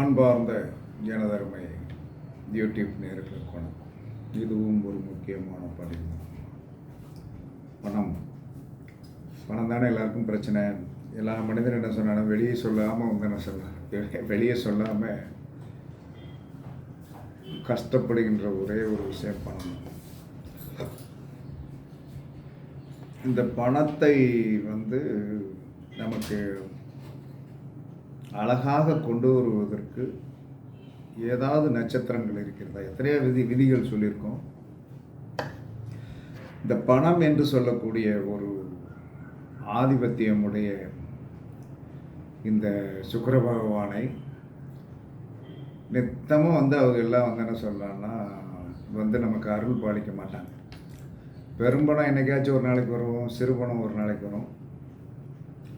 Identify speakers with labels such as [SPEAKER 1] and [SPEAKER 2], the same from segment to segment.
[SPEAKER 1] அன்பார்ந்த ஜனதர்மை யூடியூப் நேர்களுக்கு வணக்கம். இதுவும் ஒரு முக்கியமான பதிவு. பணம் பணம் தானே எல்லாருக்கும் பிரச்சனை? எல்லா மனிதன் என்ன சொன்னாலும் வெளியே சொல்லாமல் வந்து என்ன சொல்ல வெளியே சொல்லாமல் கஷ்டப்படுகின்ற ஒரே ஒரு விஷயம் பணம். இந்த பணத்தை வந்து நமக்கு அழகாக கொண்டு வருவதற்கு ஏதாவது நட்சத்திரங்கள் இருக்கிறதா? எத்தனையோ விதி விதிகள் சொல்லியிருக்கோம். இந்த பணம் என்று சொல்லக்கூடிய ஒரு ஆதிபத்தியமுடைய இந்த சுக்கர பகவானை நித்தமும் வந்து அவங்க எல்லாம் வந்து என்ன சொல்லலாம்னா வந்து நமக்கு அருள் பாலிக்க மாட்டாங்க. பெரும்பணம் என்னைக்காச்சும் ஒரு நாளைக்கு வரும் சிறுபணம் ஒரு நாளைக்கு வரும்.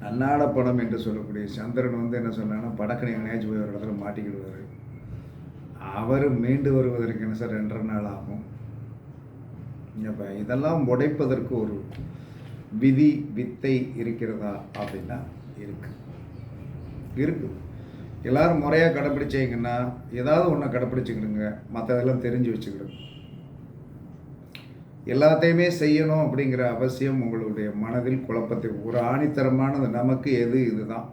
[SPEAKER 1] அன்னாட படம் என்று சொல்லக்கூடிய சந்திரன் வந்து என்ன சொன்னாங்கன்னா படக்கணி எங்கேயாச்சும் போய் ஒரு இடத்துல மாட்டிக்கிடுவார். அவர் மீண்டு வருவதற்கு என்ன சார் ரெண்டரை நாள் ஆகும். இப்போ இதெல்லாம் உடைப்பதற்கு ஒரு விதி வித்தை இருக்கிறதா அப்படின்னா இருக்கு. இருக்கு. எல்லாரும் முறையாக கடைப்பிடிச்சிங்கன்னா ஏதாவது ஒன்றை கடைப்பிடிச்சிக்கிடுங்க. மற்றதெல்லாம் தெரிஞ்சு வச்சுக்கிடுங்க. எல்லாத்தையுமே செய்யணும் அப்படிங்கிற அவசியம் உங்களுடைய மனதில் குழப்பத்தை ஒரு ஆணித்தரமானது நமக்கு எது இதுதான்?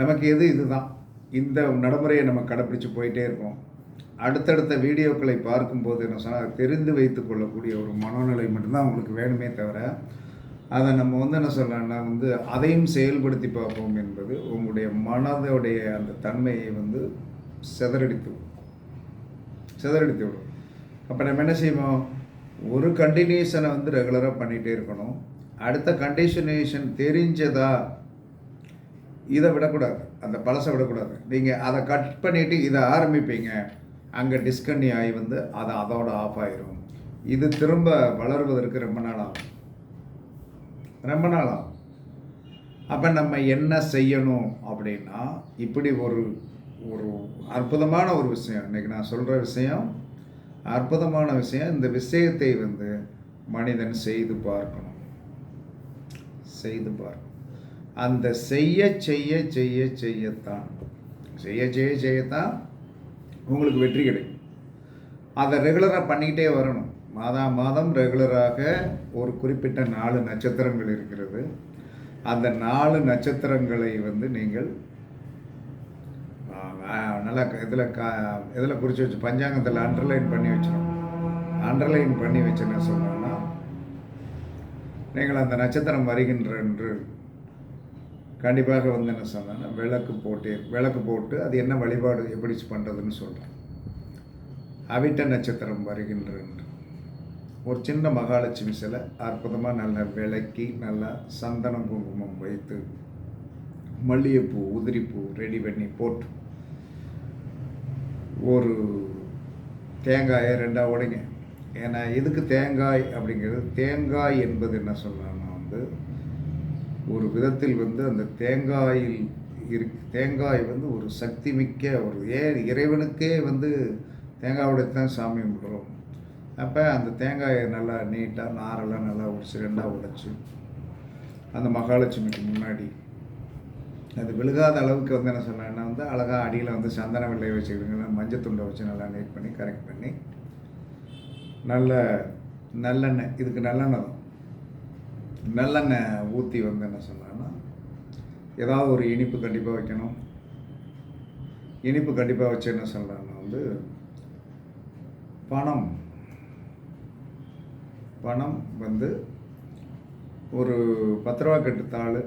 [SPEAKER 1] நமக்கு எது இதுதான்? இந்த நடைமுறையை நம்ம கடைப்பிடிச்சு போயிட்டே இருக்கோம். அடுத்தடுத்த வீடியோக்களை பார்க்கும்போது என்ன சொன்னால் தெரிந்து வைத்து கொள்ளக்கூடிய ஒரு மனோநிலை மட்டும்தான் உங்களுக்கு வேணுமே தவிர அதை நம்ம வந்து என்ன சொல்லலாம்னா வந்து அதையும் செயல்படுத்தி பார்ப்போம் என்பது உங்களுடைய மனதோடைய அந்த தன்மையை வந்து சிதறடித்து விடும். சிதறடித்து விடும். அப்போ நம்ம என்ன செய்வோம்? ஒரு கண்டினியூஷனை வந்து ரெகுலராக பண்ணிகிட்டே இருக்கணும். அடுத்த கண்டிஷனேஷன் தெரிஞ்சதா? இதை விடக்கூடாது. அந்த பழசை விடக்கூடாது. நீங்கள் அதை கட் பண்ணிவிட்டு இதை ஆரம்பிப்பீங்க. அங்கே டிஸ்கன்யூ ஆகி வந்து அது அதோட ஆஃப் ஆயிரும். இது திரும்ப வளருவதற்கு ரொம்ப நாள் ஆகும். ரொம்ப நாள் ஆகும். அப்போ நம்ம என்ன செய்யணும் அப்படின்னா இப்படி ஒரு ஒரு அற்புதமான ஒரு விஷயம். இன்னைக்கு நான் சொல்கிற விஷயம் அற்புதமான விஷயம். இந்த விஷயத்தை வந்து மனிதன் செய்து பார்க்கணும். செய்து பார்க்கணும். அந்த செய்ய செய்ய செய்ய செய்யத்தான். செய்ய செய்ய செய்யத்தான் உங்களுக்கு வெற்றி கிடைக்கும். அதை ரெகுலராக பண்ணிக்கிட்டே வரணும். மாதா மாதம் ரெகுலராக ஒரு குறிப்பிட்ட நாலு நட்சத்திரங்கள் இருக்கிறது. அந்த நாலு நட்சத்திரங்களை வந்து நீங்கள் நல்லா இதில் கா இதில் குறித்து வச்சு பஞ்சாங்கத்தில் அண்டர்லைன் பண்ணி வச்சிடும் அண்டர்லைன் பண்ணி வச்சு என்ன சொன்னோன்னா நீங்கள் அந்த நட்சத்திரம் வருகின்ற என்று கண்டிப்பாக வந்து என்ன சொன்னேன்னா விளக்கு போட்டு விளக்கு போட்டு அது என்ன வழிபாடு எப்படி பண்ணுறதுன்னு சொல்கிறேன் அவிட்ட நட்சத்திரம் வருகின்ற என்று. ஒரு சின்ன மகாலட்சுமி சிலை அற்புதமாக நல்லா விளக்கி நல்லா சந்தனம் குங்குமம் வைத்து மல்லிகைப்பூ உதிரிப்பூ ரெடி பண்ணி போட்டு ஒரு தேங்காயை ரெண்டாக உடைங்க. ஏன்னா எதுக்கு தேங்காய் அப்படிங்கிறது தேங்காய் என்பது என்ன சொல்லணும்னா வந்து ஒரு விதத்தில் வந்து அந்த தேங்காயில் இரு தேங்காய் வந்து ஒரு சக்தி மிக்க ஒரு ஏ இறைவனுக்கே வந்து தேங்காய் உடைத்து தான் சாமி கும்பிடுறோம். அப்போ அந்த தேங்காயை நல்லா நீட்டாக நாரெல்லாம் நல்லா உடச்சி ரெண்டாக உடைச்சி அந்த மகாலட்சுமிக்கு முன்னாடி அது விழுகாத அளவுக்கு வந்து என்ன சொன்னேன்னா வந்து அழகாக அடியில் வந்து சந்தன வெள்ளையை வச்சுக்கிடுங்க மஞ்சள் துண்டை வச்சு நல்லா நீட் பண்ணி கரெக்ட் பண்ணி நல்ல நல்லெண்ணெய் இதுக்கு நல்லெண்ணெய் தான். நல்லெண்ணெய் ஊற்றி வந்து என்ன சொன்னான்னா ஏதாவது ஒரு இனிப்பு கண்டிப்பாக வைக்கணும். இனிப்பு கண்டிப்பாக வச்சு என்ன சொல்கிறாங்கன்னா வந்து பணம் பணம் வந்து ஒரு பத்து ரூபா கட்டு தாள்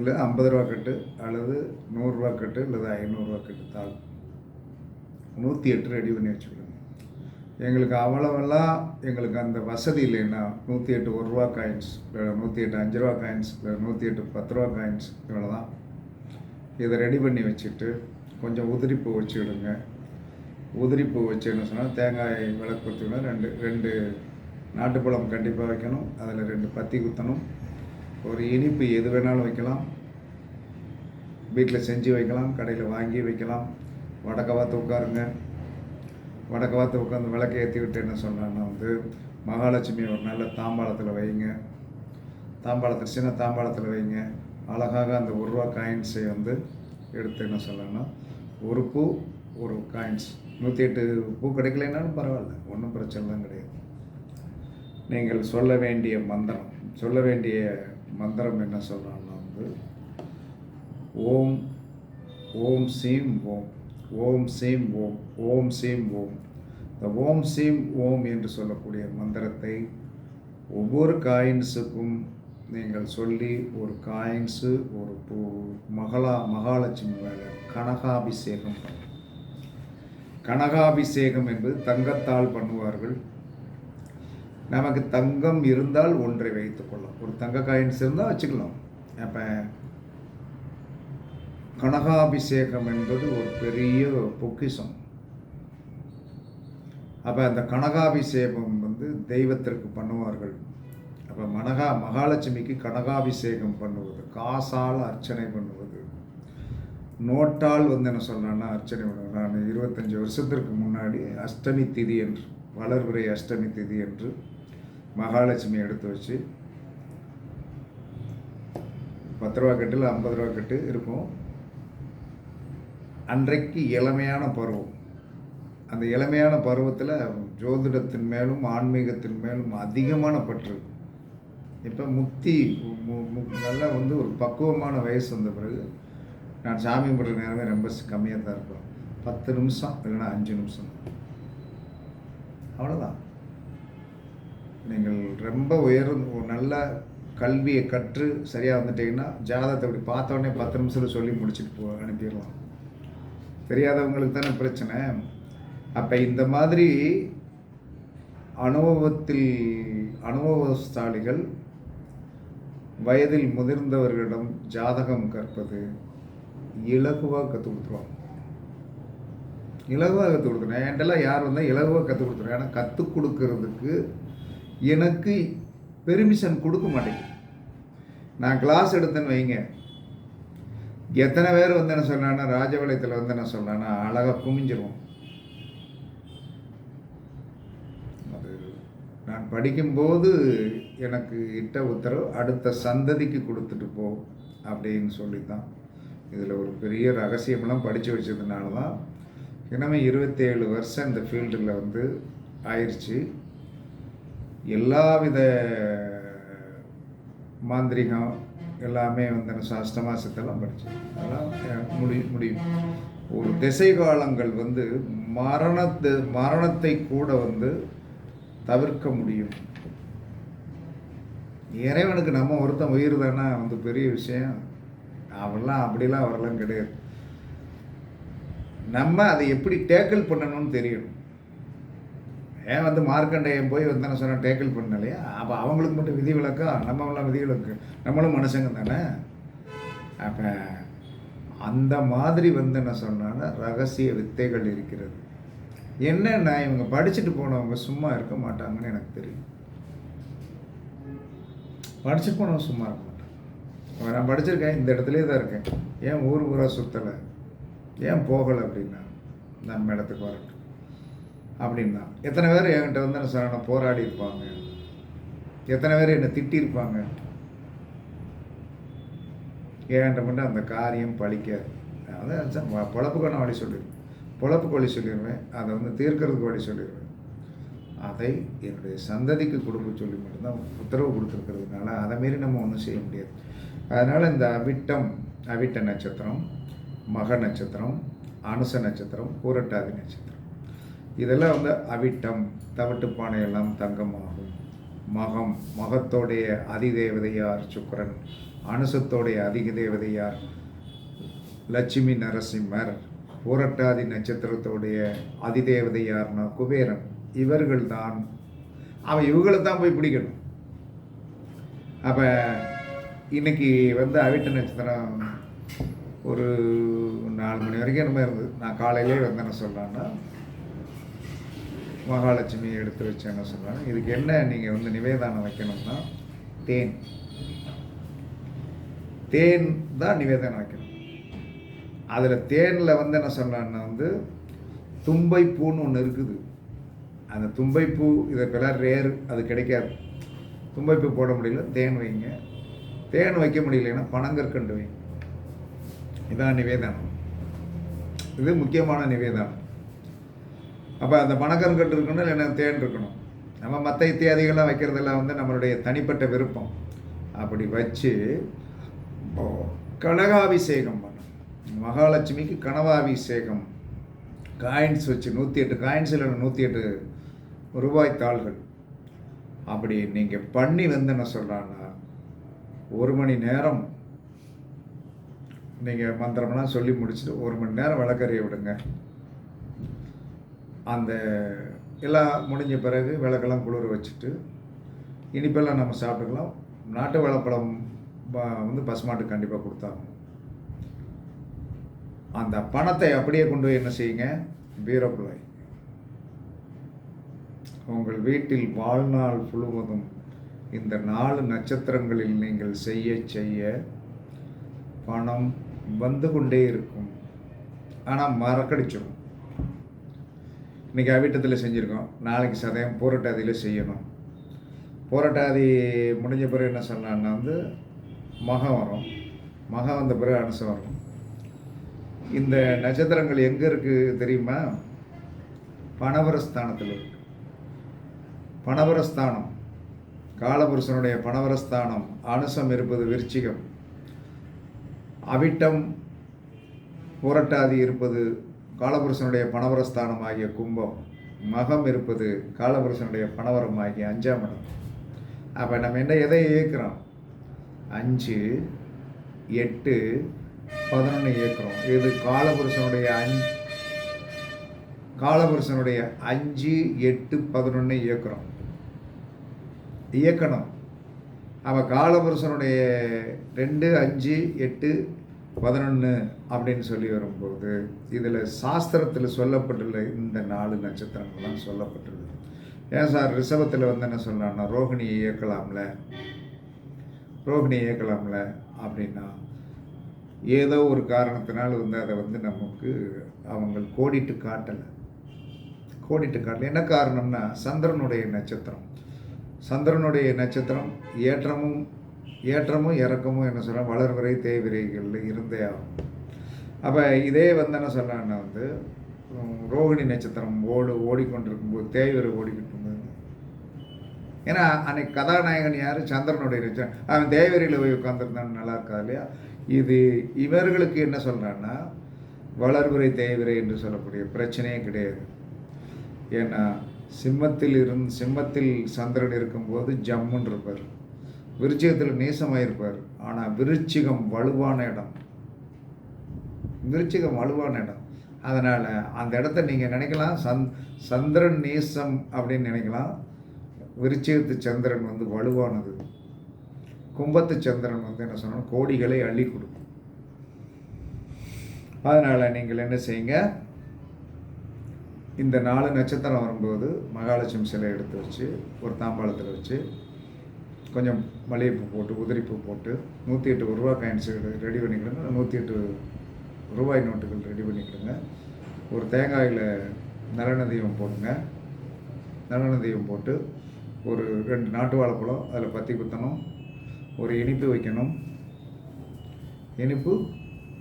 [SPEAKER 1] இல்லை ஐம்பது ரூபா கட்டு அல்லது நூறுரூவா கட்டு அல்லது ஐநூறுரூவா கட்டு தாள். நூற்றி எட்டு ரெடி பண்ணி வச்சுக்கணும் எங்களுக்கு அவ்வளவெல்லாம் எங்களுக்கு அந்த வசதி இல்லைன்னா நூற்றி எட்டு ஒரு ரூபா காயின்ஸ் இல்லை நூற்றி எட்டு அஞ்சு ரூபா காயின்ஸ் இல்லை நூற்றி எட்டு பத்து ரூபா காயின்ஸ் இவ்வளோ தான் இதை ரெடி பண்ணி வச்சுட்டு கொஞ்சம் உதிரிப்பூ வச்சுக்கிடுங்க. உதிரிப்பூ வச்சு என்ன சொன்னால் தேங்காய் விளக்கு குத்திக்கணும் ரெண்டு ரெண்டு நாட்டுப்பழம் கண்டிப்பாக வைக்கணும். அதில் ரெண்டு பத்தி குத்தணும். ஒரு இனிப்பு எது வேணாலும் வைக்கலாம். வீட்டில் செஞ்சு வைக்கலாம் கடையில் வாங்கி வைக்கலாம். வடக்க பார்த்து உட்காருங்க. வடக்க பார்த்து உட்காந்து விளக்கை ஏற்றி விட்டு என்ன சொன்னான்னா வந்து மகாலட்சுமி ஒரு நல்ல தாம்பாளத்தில் வைங்க. தாம்பாளத்தில் சின்ன தாம்பாளத்தில் வைங்க. அழகாக அந்த ஒரு ரூபா காயின்ஸை வந்து எடுத்து என்ன சொல்லலாம்னா ஒரு பூ ஒரு காயின்ஸ் நூற்றி எட்டு பூ கிடைக்கலைனாலும் பரவாயில்ல. ஒன்றும் பிரச்சனைலாம் கிடையாது. நீங்கள் சொல்ல வேண்டிய மந்திரம். சொல்ல வேண்டிய மந்திரம் என்ன சொல்கிறான்னா வந்து ஓம் ஓம் சீம் ஓம் ஓம் சீம் ஓம் ஓம் சீம் ஓம். இந்த ஓம் சீம் ஓம் என்று சொல்லக்கூடிய மந்திரத்தை ஒவ்வொரு காயின்ஸுக்கும் நீங்கள் சொல்லி ஒரு காயின்ஸு ஒரு பூ மகளா மகாலட்சுமி மேலே கனகாபிஷேகம் கனகாபிஷேகம் என்பது தங்கத்தால் பண்ணுவார்கள். நமக்கு தங்கம் இருந்தால் ஒன்றை வைத்துக்கொள்ளலாம் ஒரு தங்க காயின்ஸ் இருந்தால் வச்சுக்கலாம். அப்போ கனகாபிஷேகம் என்பது ஒரு பெரிய பொக்கிஷம். அப்போ அந்த கனகாபிஷேகம் வந்து தெய்வத்திற்கு பண்ணுவார்கள். அப்போ மனகா மகாலட்சுமிக்கு கனகாபிஷேகம் பண்ணுவது காசால் அர்ச்சனை பண்ணுவது. நோட்டால் வந்து என்ன சொல்லலாம்னா அர்ச்சனை பண்ணுவது. நான் இருபத்தஞ்சி வருஷத்திற்கு முன்னாடி அஷ்டமி திதி என்று வளர்பிறை அஷ்டமி திதி என்று மகாலட்சுமி எடுத்து வச்சு பத்து ரூபா கட்டு இல்லை ஐம்பது ரூபா கட்டு இருக்கும். அன்றைக்கு இளமையான பருவம். அந்த இளமையான பருவத்தில் ஜோதிடத்தின் மேலும் ஆன்மீகத்தின் மேலும் அதிகமான பற்று. இப்போ முத்தி மு- நல்லா வந்து ஒரு பக்குவமான வயசு வந்த பிறகு நான் சாமி கும்பிட்ற நேரமே ரொம்ப கம்மியாக தான் இருப்பேன் பத்து நிமிஷம் இல்லைன்னா அஞ்சு நிமிஷம். அவ்வளோதான் நீங்கள் ரொம்ப உயரும் ஒரு நல்ல கல்வியை கற்று சரியாக வந்துட்டீங்கன்னா ஜாதகத்தை இப்படி பார்த்தோடனே பத்து நிமிஷத்தில் சொல்லி முடிச்சுட்டு போ அனுப்பிடலாம். தெரியாதவங்களுக்கு தானே பிரச்சனை. அப்போ இந்த மாதிரி அனுபவத்தில் அனுபவஸ்தாலிகள் வயதில் முதிர்ந்தவர்களிடம் ஜாதகம் கற்பது இலகுவாக கற்றுக் கொடுத்துருவாங்க. இலகுவாக கற்றுக் கொடுத்துருவேன் என்கிட்டலாம் யார் வந்தால் இலகுவாக கற்றுக் கொடுத்துருவேன் ஏன்னா கற்றுக் கொடுக்கறதுக்கு எனக்கு பெர்மிஷன் கொடுக்க மாட்டேங்குது. நான் கிளாஸ் எடுத்தேன்னு வைங்க. எத்தனை பேர் வந்து என்ன சொல்கிறான்னா ராஜபாளையத்தில் வந்து என்ன சொல்கிறான்னா அழகாக குமிஞ்சிருவோம். அது நான் படிக்கும்போது எனக்கு இட்ட உத்தரவு அடுத்த சந்ததிக்கு கொடுத்துட்டு போ அப்படின்னு சொல்லி தான் இதில் ஒரு பெரிய ரகசியமெல்லாம் படித்து வச்சதுனால தான் இனிமே இருபத்தேழு வருஷம் இந்த ஃபீல்டில் வந்து ஆயிடுச்சு எல்லாவித மாந்திரிகம் எல்லாமே வந்து என்ன சாஸ்தமாசத்தெல்லாம் படித்தேன் அதெல்லாம் எனக்கு முடி முடியும். ஒரு திசை காலங்கள் வந்து மரணத்து மரணத்தை கூட வந்து தவிர்க்க முடியும். இறைவனுக்கு நம்ம ஒருத்தன் உயிர் தானே? வந்து பெரிய விஷயம். அவெல்லாம் அப்படிலாம் அவரெல்லாம் கிடையாது. நம்ம அதை எப்படி டேக்கிள் பண்ணணும்னு தெரியணும். ஏன் வந்து மார்க்கண்டையம் போய் வந்து என்ன சொன்ன டேக்கிள் பண்ணலையா அப்போ அவங்களுக்கு மட்டும் விதி விலக்கா நம்மளாம் விதி விலக்கு நம்மளும் மனுஷங்க தானே? அப்போ அந்த மாதிரி வந்து என்ன சொன்னான்னா ரகசிய வித்தைகள் இருக்கிறது. என்னென்னா இவங்க படிச்சுட்டு போனவங்க சும்மா இருக்க மாட்டாங்கன்னு எனக்கு தெரியும். படிச்சுட்டு போனவங்க சும்மா இருக்க மாட்டாங்க. நான் படிச்சிருக்கேன் இந்த இடத்துலே தான் இருக்கேன். ஏன் ஊர் ஊராக சுற்றலை ஏன் போகலை அப்படின்னா நம்ம இடத்துக்கு வரட்டும். அப்படின்னா எத்தனை பேர் என்கிட்ட வந்து என்ன சொன்ன போராடி இருப்பாங்க. எத்தனை பேர் என்னை திட்டியிருப்பாங்க ஏன்ட்ட மட்டும் அந்த காரியம் பழிக்காது. அதான் பொழப்புக்கான வழி சொல்லிடுவேன் பொழப்புக்கு வழி சொல்லிடுவேன் அதை வந்து தீர்க்கறதுக்கு வழி சொல்லிடுவேன் அதை என்னுடைய சந்ததிக்கு கொடுக்க சொல்லி மட்டும்தான் உத்தரவு கொடுத்துருக்கிறதுனால அதை மாரி நம்ம ஒன்றும் செய்ய முடியாது. அதனால் இந்த அவிட்டம் அவிட்ட நட்சத்திரம் மக நட்சத்திரம் அனுச நட்சத்திரம் பூரட்டாதி நட்சத்திரம். இதெல்லாம் வந்து அவிட்டம் தவிட்டு எல்லாம் தங்கமாகும். மகம் மகத்தோடைய அதிதேவதையார் சுக்கரன்? அனுசத்தோடைய அதிக தேவதையார் லட்சுமி நரசிம்மர் பூரட்டாதி நட்சத்திரத்தோடைய அதிதேவதையார்னா குபேரன். இவர்கள் தான் அவன் இவங்களை தான் போய் பிடிக்கணும். அப்போ இன்னைக்கு வந்து அவிட்ட நட்சத்திரம் ஒரு நாலு மணி வரைக்கும் என்னமோ இருந்தது. நான் காலையிலே வந்தேன்னு என்ன மகாலட்சுமி எடுத்து வச்சு என்ன இதுக்கு என்ன நீங்கள் வந்து நிவேதானம் வைக்கணும்னா தேன். தேன் தான் நிவேதனம் வைக்கணும். அதில் தேனில் வந்து என்ன சொன்னான்னா வந்து தும்பை பூன்னு ஒன்று இருக்குது. அந்த தும்பைப்பூ இதை பிற ரேர் அது கிடைக்காது. தும்பைப்பூ போட முடியல தேன் வைங்க. தேன் வைக்க முடியலன்னா பனங்கற்கண்டு வைங்க. இதான் நிவேதனம். இது முக்கியமான நிவேதனம். அப்போ அந்த பணக்கருங்கட்டு இருக்கணும் இல்லைன்னா தேன் இருக்கணும். நம்ம மற்ற இத்தியாதிகள்லாம் வைக்கிறதெல்லாம் வந்து நம்மளுடைய தனிப்பட்ட விருப்பம். அப்படி வச்சு கனகாபிஷேகம் பண்ணணும். மகாலட்சுமிக்கு கனவாபிஷேகம். காயின்ஸ் வச்சு நூற்றி எட்டு காயின்ஸ் இல்லை நூற்றி எட்டு ரூபாய் தாள்கள். அப்படி நீங்கள் பண்ணி வந்து என்ன சொல்கிறான்னா ஒரு மணி நேரம் நீங்கள் மந்திரம்லாம் சொல்லி முடிச்சுட்டு ஒரு மணி நேரம் விளக்கறிய விடுங்க. அந்த எல்லாம் முடிஞ்ச பிறகு விளக்கெல்லாம் குளிர வச்சுட்டு இனிப்பெல்லாம் நம்ம சாப்பிட்டுக்கலாம். நாட்டு வாழைப்பழம் வந்து பசுமாட்டுக்கு கண்டிப்பாக கொடுத்தாங்க அந்த பணத்தை அப்படியே கொண்டு போய் என்ன செய்யுங்க? வீரப்பிள்ளை உங்கள் வீட்டில் வாழ்நாள் முழுவதும் இந்த நாலு நட்சத்திரங்களில் நீங்கள் செய்ய செய்ய பணம் வந்து கொண்டே இருக்கும். ஆனால் மறக்கடிச்சிடும் இன்றைக்கி அவிட்டத்தில் செஞ்சுருக்கோம். நாளைக்கு சதயம் பூரட்டாதியில் செய்யணும். பூரட்டாதி முடிஞ்ச பிறகு என்ன சொல்லலான்னா வந்து மகம் வரும். மகம் வந்த பிறகு அனுசம் வரும். இந்த நட்சத்திரங்கள் எங்கே இருக்குது தெரியுமா? பணவரஸ்தானத்தில். இருக்கு பணவரஸ்தானம். காலபுருஷனுடைய பணவரஸ்தானம். அனுசம் இருப்பது விருச்சிகம். அவிட்டம் புரட்டாதி இருப்பது காலபுருஷனுடைய பணவரஸ்தானம் ஆகிய கும்பம் மகம் இருப்பது காலபுருஷனுடைய பணவரம் ஆகிய அஞ்சாம் இடம். அப்போ நம்ம என்ன எதை இயக்குறோம்? அஞ்சு எட்டு பதினொன்று இயக்குறோம். இது காலபுருஷனுடைய அஞ்சு காலபுருஷனுடைய அஞ்சு எட்டு பதினொன்று இயக்குறோம். இயக்கணும். அப்போ காலபுருஷனுடைய ரெண்டு அஞ்சு எட்டு பதினொன்று அப்படின்னு சொல்லி வரும்போது இதில் சாஸ்திரத்தில் சொல்லப்பட்டுள்ள இந்த நாலு நட்சத்திரங்கள்லாம் சொல்லப்பட்டுள்ளது. ஏன் சார்? ரிஷபத்தில் வந்து என்ன சொல்கிறான்னா ரோகிணியை இயக்கலாம்ல. ரோகிணியை இயக்கலாம்ல அப்படின்னா ஏதோ ஒரு காரணத்தினால் வந்து அதை வந்து நமக்கு அவங்க கோடிட்டு காட்டலை. கோடிட்டு காட்டல. என்ன காரணம்னா சந்திரனுடைய நட்சத்திரம். சந்திரனுடைய நட்சத்திரம் ஏற்றமும் ஏற்றமும் இறக்கமும் என்ன சொல்கிறேன் வளர்விரை தேய்விரைகளில் இருந்தே ஆகும். அப்போ இதே வந்து என்ன சொல்கிறான்னா வந்து ரோகிணி நட்சத்திரம் ஓடு ஓடிக்கொண்டிருக்கும்போது தேய்விரை ஓடிக்கிட்டு இருந்தது. ஏன்னா அன்னைக்கு கதாநாயகன் யார்? சந்திரனுடைய நட்சத்திரம். அவன் தேய்வரையில் போய் உட்காந்துருந்தான்னு நல்லா இருக்கா இல்லையா? இது இவர்களுக்கு என்ன சொல்கிறான்னா வளர்விரை தேய்விரை என்று சொல்லக்கூடிய பிரச்சனையே கிடையாது. ஏன்னா சிம்மத்தில் இருந்து சிம்மத்தில் சந்திரன் இருக்கும்போது ஜம்முன்னு இருப்பார். விருச்சிகத்தில் நேசமாயிருப்பார். ஆனால் விருச்சிகம் வலுவான இடம். விருச்சிகம் வலுவான இடம். அதனால் அந்த இடத்த நீங்கள் நினைக்கலாம் சந் சந்திரன் நேசம் அப்படின்னு நினைக்கலாம். விருச்சிகத்து சந்திரன் வந்து வலுவானது. கும்பத்து சந்திரன் வந்து என்ன சொன்னால் கோடிகளை அள்ளி கொடுக்கும். அதனால் நீங்கள் என்ன செய்யுங்க இந்த நாலு நட்சத்திரம் வரும்போது மகாலட்சுமி சிலை எடுத்து வச்சு ஒரு தாம்பாளத்தில் வச்சு கொஞ்சம் மல்லிகைப்பூ போட்டு உதிரிப்பூ போட்டு நூற்றி எட்டு ரூபா காயின்ஸு ரெடி பண்ணிக்கிடுங்க. நூற்றி எட்டு ரூபாய் நோட்டுகள் ரெடி பண்ணிக்கிடுங்க. ஒரு தேங்காயில் நலநதியம் போடுங்க. நலநதியம் போட்டு ஒரு ரெண்டு நாட்டு வாழைப்பழம் அதில் பத்தி குத்தணும். ஒரு இனிப்பு வைக்கணும். இனிப்பு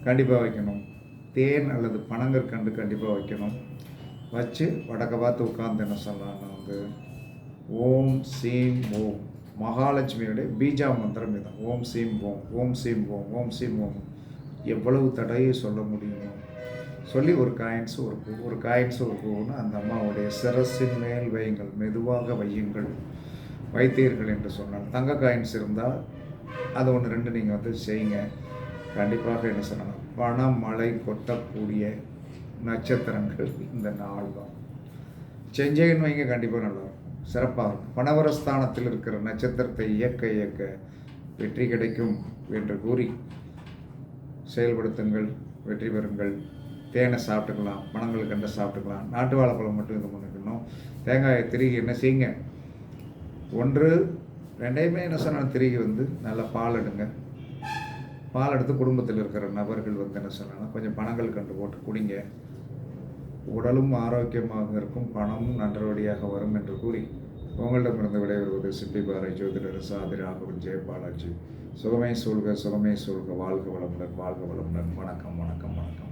[SPEAKER 1] கண்டிப்பாக வைக்கணும். தேன் அல்லது பனங்கற்கண்டு கண்டிப்பாக வைக்கணும். வச்சு வடக்க பார்த்து உட்காந்து என்ன சொல்லலாம் வந்து ஓம் சீம் ஓம். மகாலட்சுமியுடைய பீஜா மந்திரம் இதான் ஓம் சீம் ஓம் ஓம் சீம் ஓம் ஓம் சீம் ஓம். எவ்வளவு தடையை சொல்ல முடியுமோ. சொல்லி ஒரு காயின்ஸ் ஒரு பூ ஒரு காயின்ஸ் ஒரு பூன்னு அந்த அம்மாவுடைய சிரசின் மேல் வையுங்கள். மெதுவாக வையுங்கள். வைத்தீர்கள் என்று சொன்னால் தங்க காயின்ஸ் இருந்தால் அது ஒன்று ரெண்டு நீங்கள் வந்து செய்யுங்க. கண்டிப்பாக என்ன சொல்லணும் பணம் மழை கொட்டக்கூடிய நட்சத்திரங்கள் இந்த நாள் தான். செஞ்சேன்னு வைங்க கண்டிப்பாக நல்லா சிறப்பாக இருக்கும். பணவரஸ்தானத்தில் இருக்கிற நட்சத்திரத்தை இயக்க இயக்க வெற்றி கிடைக்கும் என்று கூறி செயல்படுத்துங்கள் வெற்றி பெறுங்கள். தேனை சாப்பிட்டுக்கலாம் பணங்கள் கண்ட சாப்பிட்டுக்கலாம். நாட்டு வாழைப்பழம் மட்டும் இது பண்ணிக்கணும் தேங்காயை திருகி என்ன செய்யுங்க? ஒன்று ரெண்டையுமே என்ன சொன்னாலும் திருகி வந்து நல்லா பால் எடுங்க. பால் எடுத்து குடும்பத்தில் இருக்கிற நபர்கள் வந்து என்ன சொன்னாலும் கொஞ்சம் பணங்கள் கண்டு போட்டு குடிங்க. உடலும் ஆரோக்கியமாக இருக்கும் பணமும் நன்றபடியாக வரும் என்று கூறி உங்களிடமிருந்து விடைபெறுவது சிப்பிபாறை ஜோதிடர் சாதி ராகவன் ஜெயபாலாஜி சுகமே சூழ்க சுகமே சூழ்க. வாழ்க வளமுடன் வாழ்க வளமுடன். வணக்கம் வணக்கம் வணக்கம்.